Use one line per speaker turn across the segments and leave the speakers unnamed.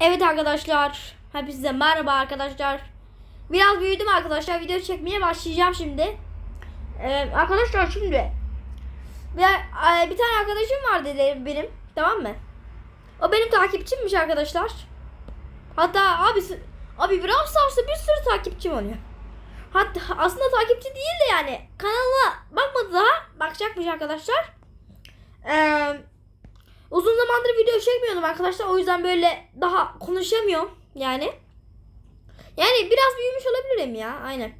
Evet arkadaşlar. Hepinize merhaba arkadaşlar. Biraz büyüdüm arkadaşlar. Video çekmeye başlayacağım şimdi. Ee, arkadaşlar şimdi. Ve e, bir tane arkadaşım var dedi benim. Tamam mı? O benim takipçimmiş arkadaşlar. Hatta abi abi Brawl Stars'ta bir sürü takipçim oluyor. Hatta aslında takipçi değil de yani kanala bakmadı daha bakacakmış arkadaşlar. Eee Uzun zamandır video çekmiyordum arkadaşlar. O yüzden böyle daha konuşamıyorum yani. Yani biraz büyümüş olabilirim ya. Aynen.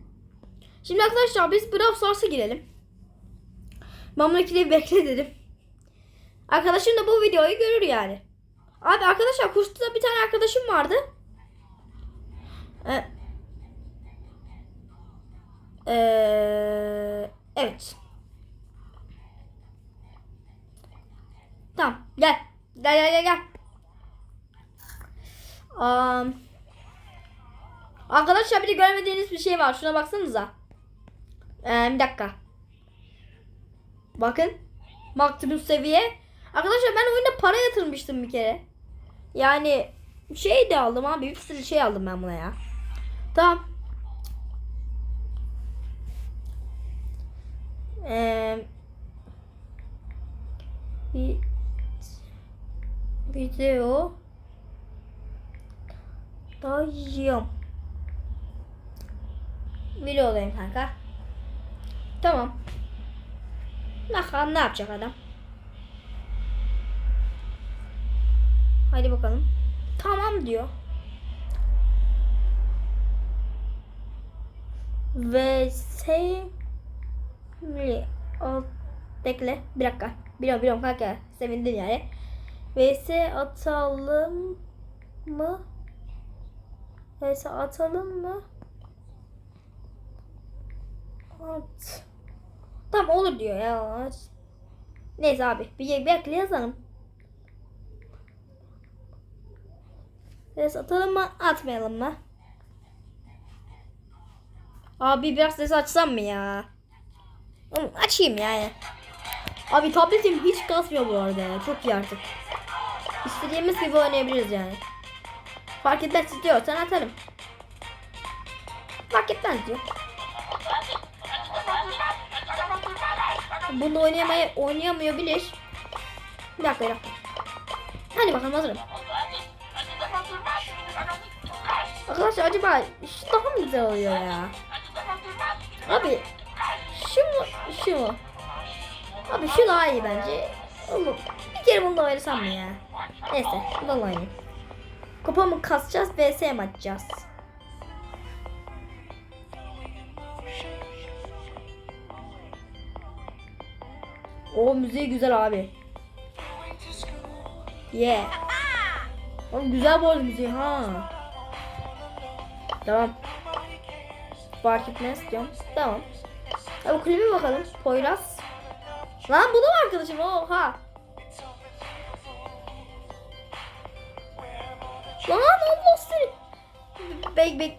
Şimdi arkadaşlar biz Brawl Stars'a girelim. İkili bekle dedim. Arkadaşım da bu videoyu görür yani. Abi arkadaşlar kursta bir tane arkadaşım vardı. Gel. Gel gel gel. Um, arkadaşlar bir de görmediğiniz bir şey var. Şuna baksanıza. Ee, bir dakika. Bakın. Maksimum seviye. Arkadaşlar ben oyunda para yatırmıştım bir kere. Yani şey de aldım abi. Bir sürü şey aldım ben buna ya. Tamam. Eee video dayım videodayım kanka. Tamam. Bakalım ne yapacak adam? Hadi bakalım. Tamam diyor. Ve sevgili al bekle bir dakika. Biliyorum biliyorum kanka. Sevindin yani vs atalım mı? Vs atalım mı? At. Tamam olur diyor ya. Neyse abi bir bekle yazalım. Vs atalım mı atmayalım mı? Abi biraz ses açsam mı ya? Açayım yani. Abi tabletim hiç kasmıyor bu arada ya. Çok iyi artık. İstediğimiz gibi oynayabiliriz yani. Fark etmez istiyorsan atarım. Fark etmez diyor. Bunu oynayamaya oynayamıyor bilir. Bir dakika bir dakika. Hadi bakalım hazırım. Arkadaşlar acaba şu daha mı güzel oluyor ya? Abi şu mu şu mu? Abi şu daha iyi bence. Oğlum kere bunu da oynasam mı ya? Neyse bundan oynayayım. Kupa mı kasacağız vs mi atacağız? O müziği güzel abi. Yeah. Oğlum güzel bu müziği ha. Tamam. Fark etmez diyorum. Tamam. Abi kulübe bakalım. Poyraz. Lan bu da mı arkadaşım? Oha. Lan Allah seni. Bek bek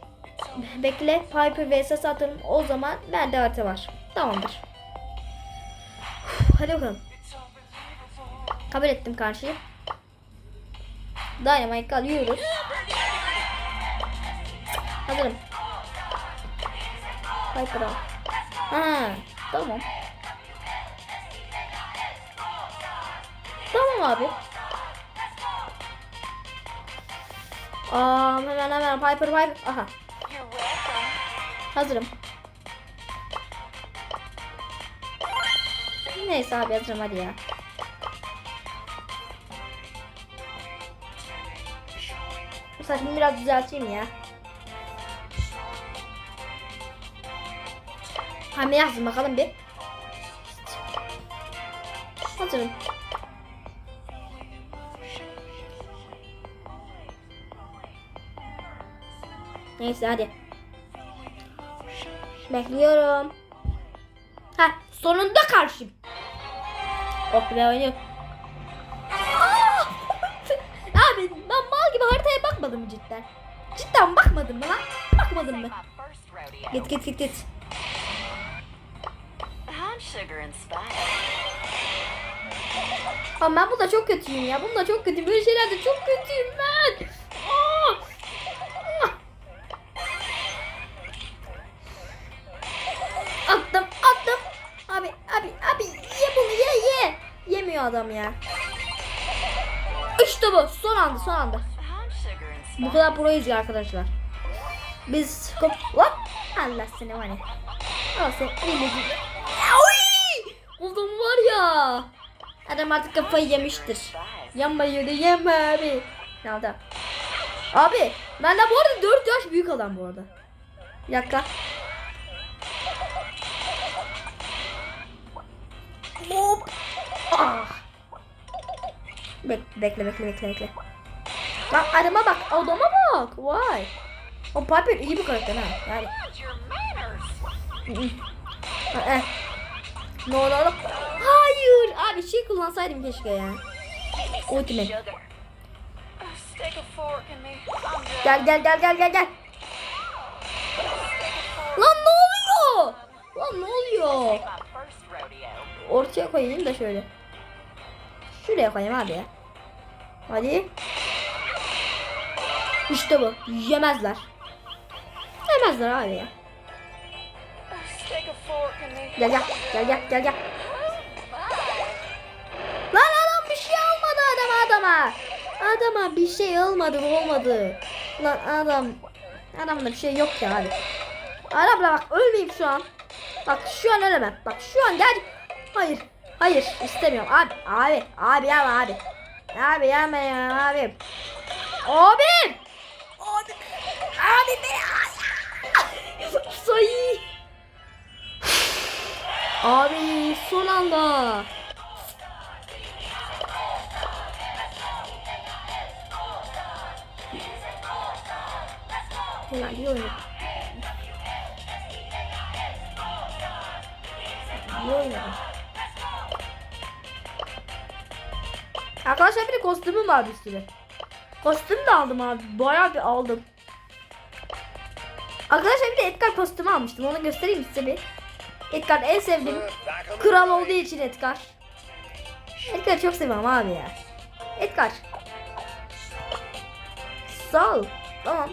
bekle Piper vs atalım. O zaman bende harita var. Tamamdır. Hadi bakalım. Kabul ettim karşıyı. Dynamite alıyoruz. Hazırım. Piper al. Ha, tamam. Tamam abi. Aa, hemen hemen Piper Piper. Aha. Hazırım. Neyse abi hazırım hadi ya. Bu saçımı biraz düzelteyim ya. Hamle yazdım bakalım bir. Hazırım. Neyse hadi. Bekliyorum. Ha sonunda karşım. Oh be oynuyor. Abi ben mal gibi haritaya bakmadım cidden. Cidden bakmadım mı lan? Bakmadım mı? Git git git git. Ama ben bunda çok kötüyüm ya. Bunda çok kötüyüm. Böyle şeylerde çok kötüyüm ben. Ya. İşte bu. Son anda son anda. Bu kadar proyuz ya arkadaşlar. Biz kop... Hop! Allah seni var ya. Al var ya. Adam artık kafayı yemiştir. Yama yürü yeme abi. Ne oldu? Abi ben de bu arada 4 yaş büyük adam bu arada. Bir dakika. Hop. Ah. Bek bekle bekle bekle bekle. Lan adama bak adama bak. Vay. O Piper iyi bir karakter ha. Yani. Eh. Ne oldu oğlum? Hayır. Abi şey kullansaydım keşke ya. Ultimate. Gel gel gel gel gel gel. Lan ne oluyor? Lan ne oluyor? Ortaya koyayım da şöyle. Şuraya koyayım abi ya. Hadi. İşte bu. Yemezler. Yemezler abi ya. Gel gel gel gel gel gel. Lan adam bir şey olmadı adama adama. Adama bir şey olmadı olmadı. Lan adam. Adamda bir şey yok ya abi. Arabla bak ölmeyeyim şu an. Bak şu an ölemem. Bak şu an gel. Hayır. Hayır istemiyorum. Abi abi abi ya abi. Abi yapma ya abi. Abi. Abi. Abi beni. Say. Abi son anda. Ulan iyi oynadı. İyi oynadı. Arkadaşlar bir de kostümüm var bir sürü. Kostüm de aldım abi. Bayağı bir aldım. Arkadaşlar bir de Edgar kostümü almıştım. Onu göstereyim size bir. Edgar en sevdiğim kral olduğu için Edgar. Edgar'ı çok seviyorum abi ya. Edgar. Sağ ol. Tamam.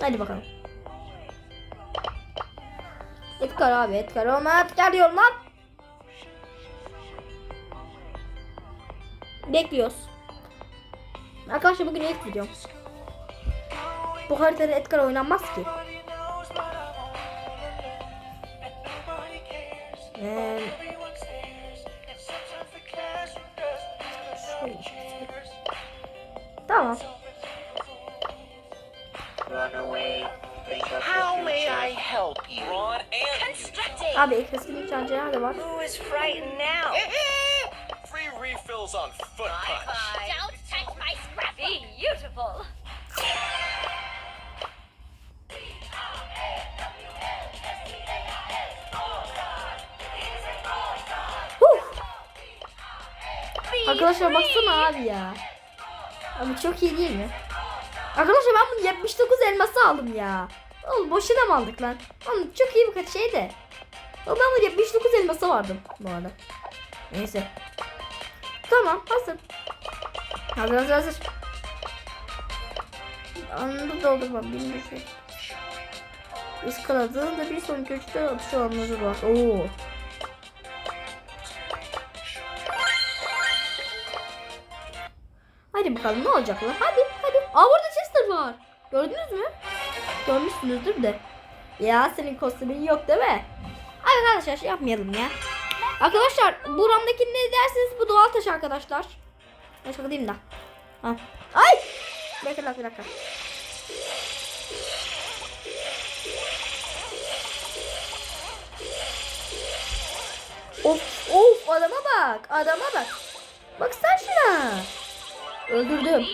Hadi bakalım. Edgar abi Edgar Edgar diyorum lan. Bekliyoruz. Arkadaşlar bugün ilk videom. Bu haritada Edgar oynanmaz ki. Tamam. Abi eklesinin çancı nerede var?
Who is frightened now?
free refills on foot punch.
Don't touch my scrappy. Beautiful.
Arkadaşlar baksana abi ya. Abi çok iyi değil mi? Arkadaşlar ben bunu 79 elması aldım ya. Oğlum boşuna mı aldık lan? Oğlum çok iyi bir şey de. Oğlum ben bunu 79 elması vardım bu arada. Neyse. Tamam hazır. Hazır hazır hazır. Anında doldurma bilmiyorum. Iskaladığında bir sonraki ölçüde atış alanları var. Oo. Hadi bakalım ne olacak lan? Hadi hadi. Aa burada Chester var. Gördünüz mü? Görmüşsünüzdür de. Ya senin kostümün yok değil mi? Hadi arkadaşlar şey yapmayalım ya. Arkadaşlar buramdaki ne dersiniz bu doğal taş arkadaşlar. Ben şaka diyeyim de. Ha. Ay! Bekle bir dakika. Of of adama bak adama bak. Bak sen şuna. Öldürdüm.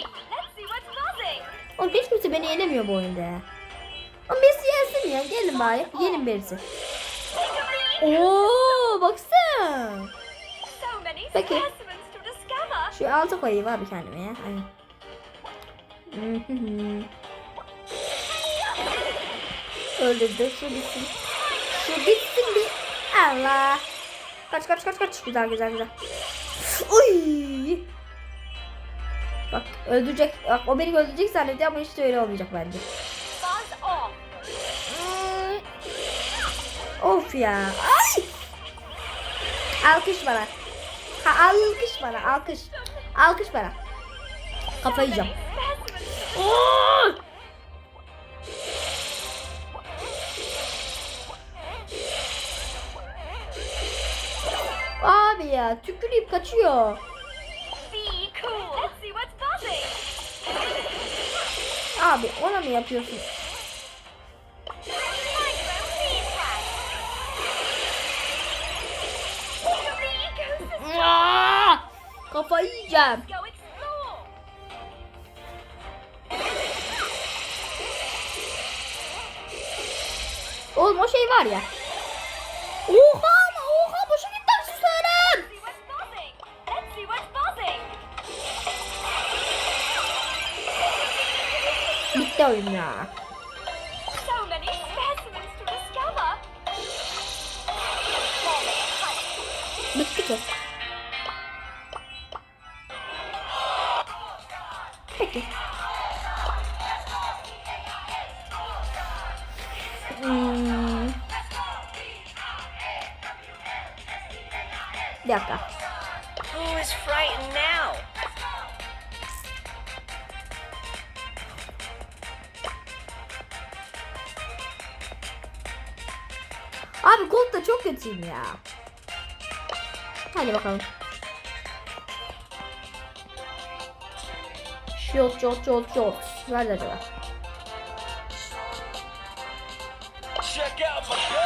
Oğlum hiç beni yenemiyor bu oyunda ya. Ama birisi yensin ya. Gelin bari. Gelin birisi. Oo baksana. Peki. Şu alta koyayım abi kendime ya. Aynen. Öldürdü. Şu bitsin. Şu bitsin bir. Allah. Kaç kaç kaç kaç. Güzel güzel güzel. Uy. Bak öldürecek. Bak o beni öldürecek zannetti ama hiç de öyle olmayacak bence. Of ya. Ay! Alkış bana. Ha, alkış bana. Alkış. Alkış bana. Kafayı yiyeceğim. Oo! Abi ya tükürüp kaçıyor. Abi ona mı yapıyorsun? Kafayı yiyeceğim. Oğlum o şey var ya. Oha ama oha boşa gitti
buzzing.
Bitti oyun ya. Bitti ki. Bir dakika.
Who is frightened now?
Abi Colt da çok kötüyüm ya. Hadi bakalım. Şot şot şot şot. Nerede acaba?
Check out my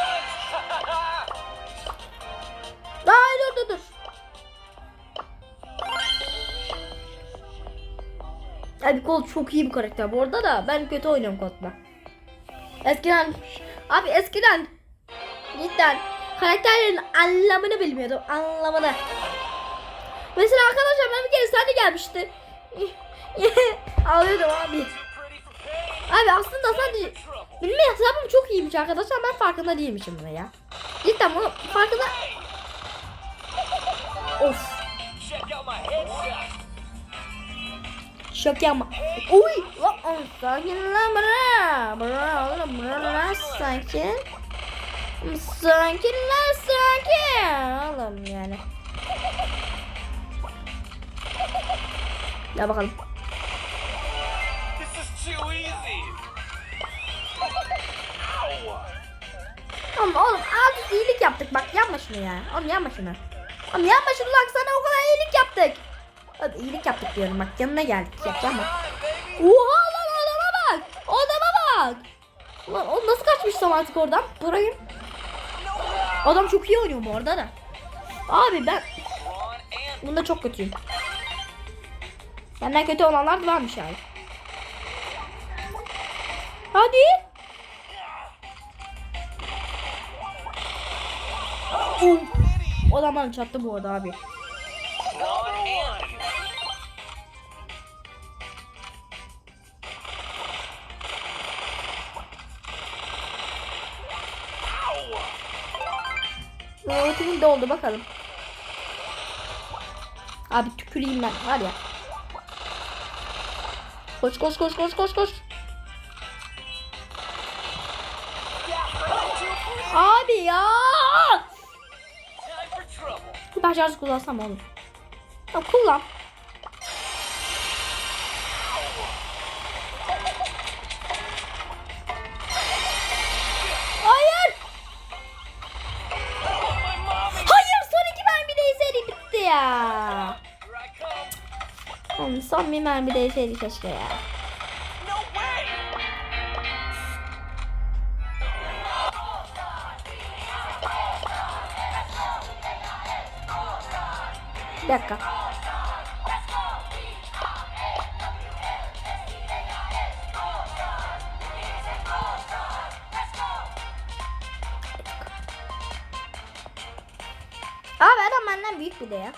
Abi Colt çok iyi bir karakter bu arada da ben kötü oynuyorum Colt'la. Eskiden abi eskiden cidden karakterlerin anlamını bilmiyordum anlamını. Mesela arkadaşlar ben bir kere sahne gelmişti. Ağlıyordum abi. Abi aslında sadece benim hesabım çok iyiymiş arkadaşlar ben farkında değilmişim buna ya. Cidden bunu farkında Of. Şaka ama. Uy. Lan oh, sakin lan bana. Bana oğlum bana sakin. Sakin lan sakin. Oğlum yani. Ya bakalım. Oğlum oğlum az iyilik yaptık bak yapma şunu ya. Oğlum yapma şunu. Oğlum yapma şunu bak sana o kadar iyilik yaptık. Oğlum iyilik yaptık diyorum bak yanına geldik yap yapma. Oha lan adama bak. Adama bak. Lan o nasıl kaçmışsam artık oradan? Parayı. Adam çok iyi oynuyor bu arada da. Abi ben bunda çok kötüyüm. Benden kötü olanlar da varmış yani. Hadi. Da bana çattı bu arada abi. Ultimin de oldu bakalım. Abi tüküreyim ben var ya. Koş koş koş koş koş koş. Abi ya. Ben şarjı kullansam olur. Ya kullan. Son bir mermi değseydi keşke ya. Bir dakika. Abi adam benden büyük bir de ya.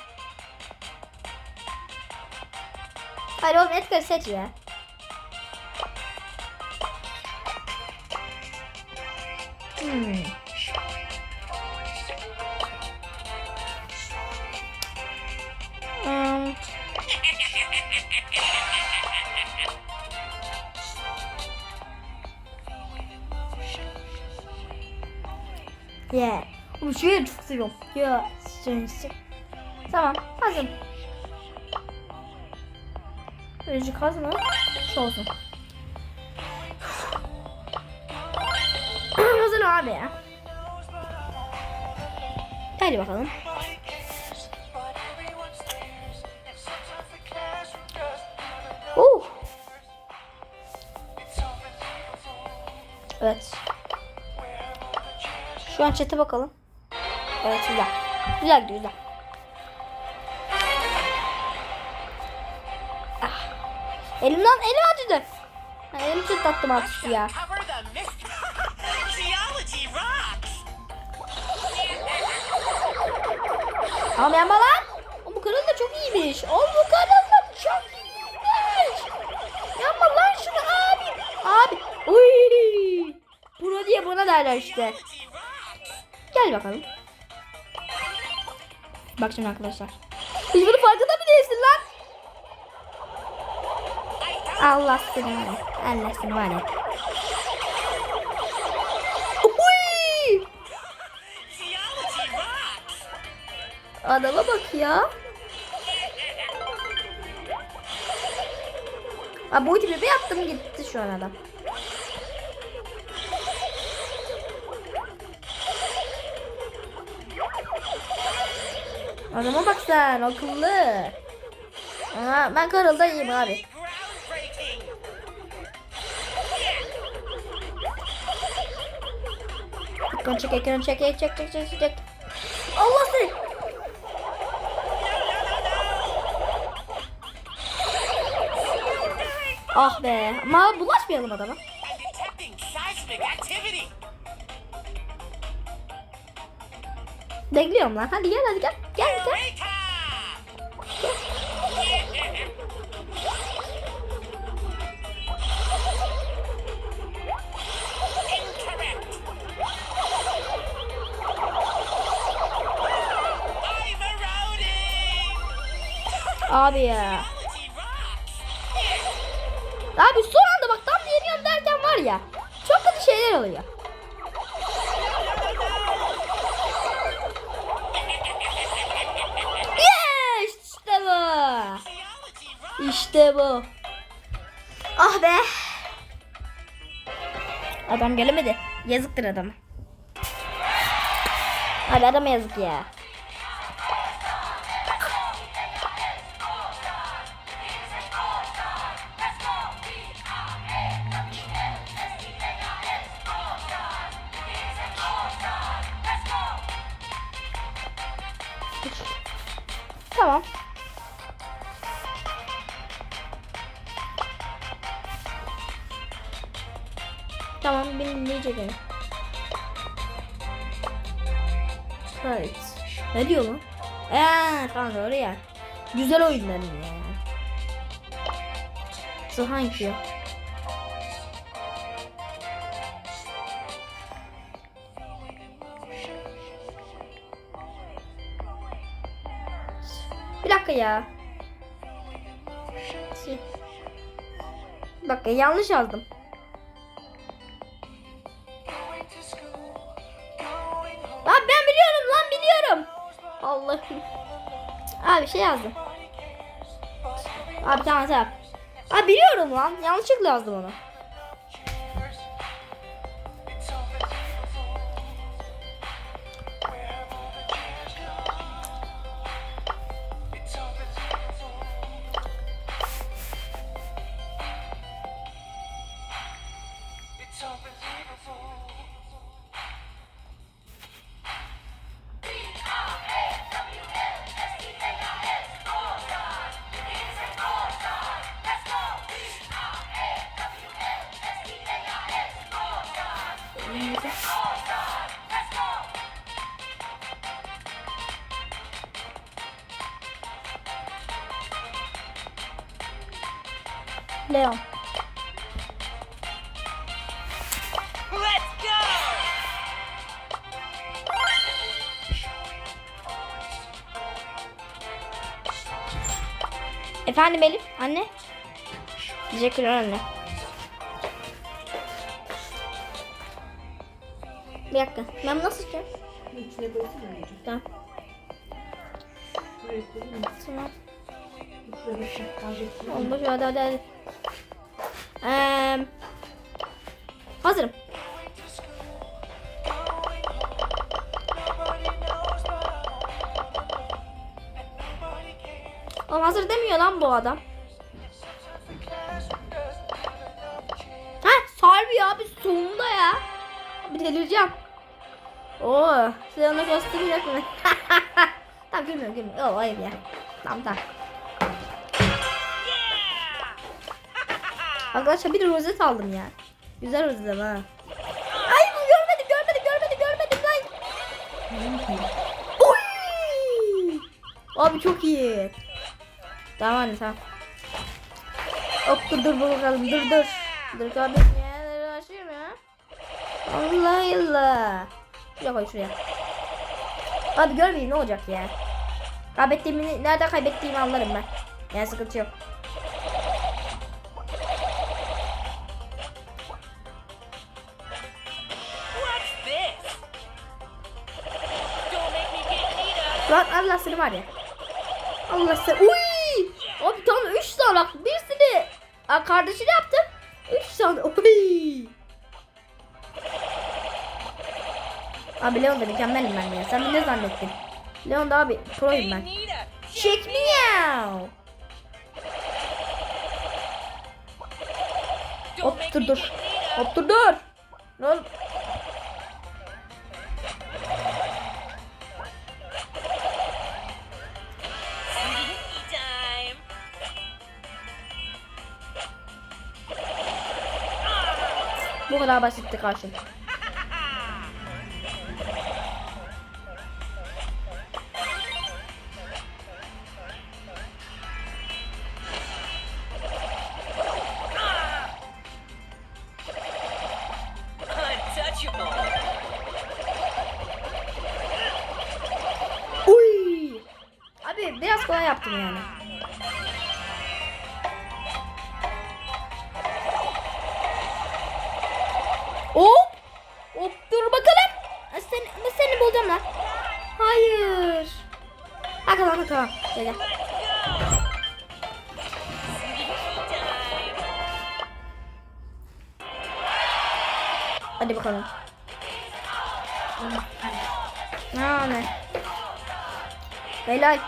Hayır oğlum Edgar seç ya. Hmm. Hmm. Yeah. Bu şeyi çok seviyorum. Sensin. Tamam. Hazır. Böylece kaz mı? Şu olsun. Hazır abi ya. Hadi bakalım. Uh. Evet. Şu an chat'e bakalım. Evet güzel. Güzel gidiyor güzel. Elimden elim acıdı. Ha, elim çıtlattım artık ya. Ama yanma lan. O bu karın da çok iyiymiş. O bu karın da çok iyiymiş. Yanma lan şunu abi. Abi. Uy. Pro diye buna derler işte. Gel bakalım. Bak şimdi arkadaşlar. Biz bunu farkında mı değilsin lan? Allah seni. Allah seni var. Adama bak ya. Bu tipi bir yaptım gitti şu an adam. Adama bak sen akıllı. Aa, ben Karıl'da abi. Ekranı çek ekranı çek çek çek çek çek çek. Allah seni. Ah be ama bulaşmayalım adama. Bekliyorum lan. Hadi gel hadi gel. Gel gel. Abi ya. Abi son anda bak tam yeniyorum derken var ya. Çok kötü şeyler oluyor. Yes! İşte bu. İşte bu. Ah be. Adam gelemedi. Yazıktır adama. Abi adama yazık ya. Yani. Evet. Ne diyor lan? Eee tamam öyle ya. Güzel oyunlar ya. Şu hangi ya? Bir dakika ya. Dakika yanlış yazdım. Abi şey yazdım. Abi tamam tamam. Abi biliyorum lan. Yanlışlıkla yazdım onu. Leon.
Let's go!
Efendim Elif? Anne? Teşekkürler anne. Bir dakika. Ben nasıl çıkacağım?
İçine koysana önce.
Tamam.
Buraya koyayım mı?
Tamam.
Şey
şu hadi hadi hadi. Eee, hazırım. Oğlum hazır demiyor lan bu adam. Ha Sarbi abi sonunda ya. Bir delireceğim. Oo, size onu göstereyim mi? tamam gülmüyorum gülmüyorum. Oo ayıp ya. Tamam tamam. Arkadaşlar bir rozet aldım ya. Güzel rozet ha. Ay bu görmedim görmedim görmedim görmedim lan. Oy! Abi çok iyi. Tamam hadi tamam. Hop dur dur bakalım dur dur. Dur kardeşim ya. Açıyorum ya. Allah Allah. Şuraya koy şuraya. Abi görmeyeyim ne olacak ya. Kaybettiğimi nerede kaybettiğimi anlarım ben. Yani sıkıntı yok. Lan Allah seni var ya. Allah seni. Uy! Abi tam 3 tane. Birisini Aa, kardeşini yaptım. 3 tane. Uy! Abi Leon da mükemmelim ben ya. Sen beni ne zannettin? Leon da abi proyum ben. Check me out. Hop dur dur. Hop dur dur. Ne oldu? Bu kadar basitti karşı. Gel. Hadi bakalım. Ne ne? Helal.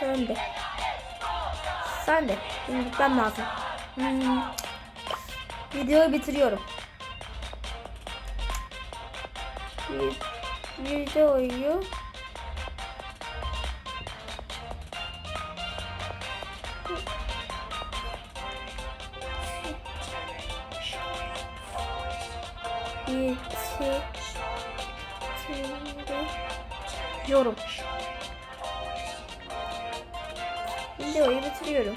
Sen de. Sen de. Şimdi gitmem lazım. Hmm. Videoyu bitiriyorum. Vi- Videoyu bitiriyorum. Videoyu bitiriyorum.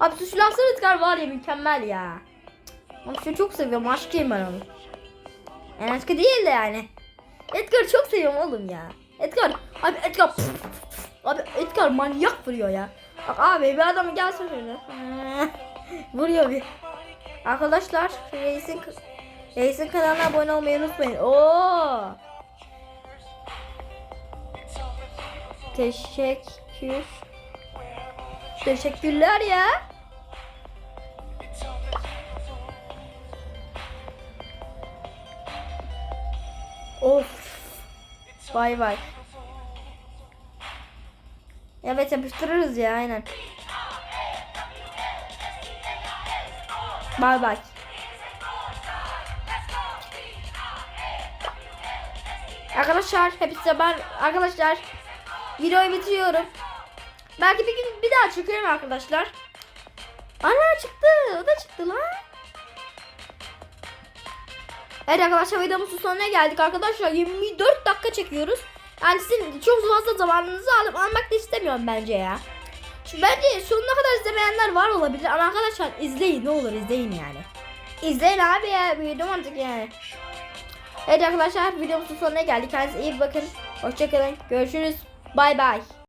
Abi silahsız Edgar var ya mükemmel ya. Abi şunu çok seviyorum. Aşkıyım ben onu. Yani aşkı değil de yani. Edgar'ı çok seviyorum oğlum ya. Edgar. Abi Edgar. Abi Edgar manyak vuruyor ya. Bak abi bir adam gelsin şöyle. vuruyor bir. Arkadaşlar Reis'in Reis'in kanalına abone olmayı unutmayın. Oo. Teşekkür. Teşekkürler ya. Of. Vay vay. Evet yapıştırırız ya aynen. Bay bay. Arkadaşlar hepsi ben arkadaşlar videoyu bitiriyorum. Belki bir gün bir daha çekerim arkadaşlar. Ana çıktı. O da çıktı lan. Evet arkadaşlar videomuzun sonuna geldik arkadaşlar. 24 dakika çekiyoruz. Yani sizin çok fazla zamanınızı alıp almak da istemiyorum bence ya. Şu bence sonuna kadar izlemeyenler var olabilir ama arkadaşlar izleyin ne olur izleyin yani. İzleyin abi ya videom artık yani. Evet arkadaşlar videomuzun sonuna geldik. Kendinize iyi bakın. Hoşçakalın. Görüşürüz. Bay bay.